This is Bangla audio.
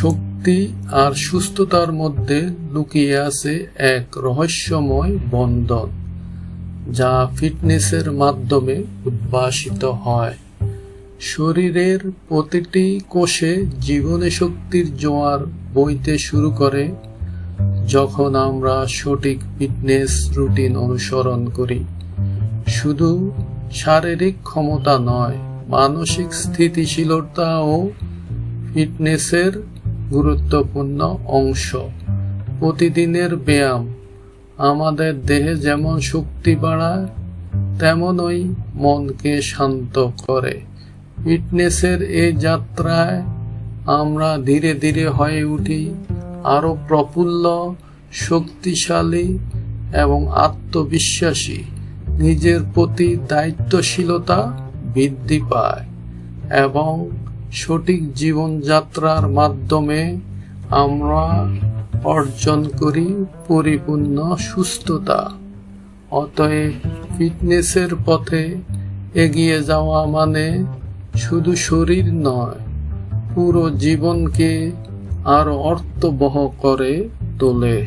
শক্তি আর সুস্থতার মধ্যে লুকিয়ে আছে এক রহস্যময় বন্ধন, যা ফিটনেসের মাধ্যমে উদ্ভাসিত হয়। শরীরের প্রতিটি কোষে জীবনে শক্তির জোয়ার বইতে শুরু করে, যখন আমরা সঠিক ফিটনেস রুটিন অনুসরণ করি। শুধু শারীরিক ক্ষমতা নয়, মানসিক স্থিতিশীলতা ও ফিটনেসের গুরুত্বপূর্ণ অংশ। প্রতিদিনের ব্যায়াম। আমাদের দেহে যেমন শক্তি বাড়ায়, তেমনই মনকে শান্ত করে। ফিটনেসের এই যাত্রায় আমরা ধীরে ধীরে হয়ে উঠি আরও প্রফুল্ল, শক্তিশালী এবং আত্মবিশ্বাসী। নিজের প্রতি দায়িত্বশীলতা বৃদ্ধি পায় এবং সঠিক জীবনযাত্রার মাধ্যমে আমরা অর্জন করি পরিপূর্ণ সুস্থতা। অতএব ফিটনেসের পথে এগিয়ে যাওয়া মানে শুধু শরীর নয়, পুরো জীবনকে আরও অর্থবহ করে তোলে।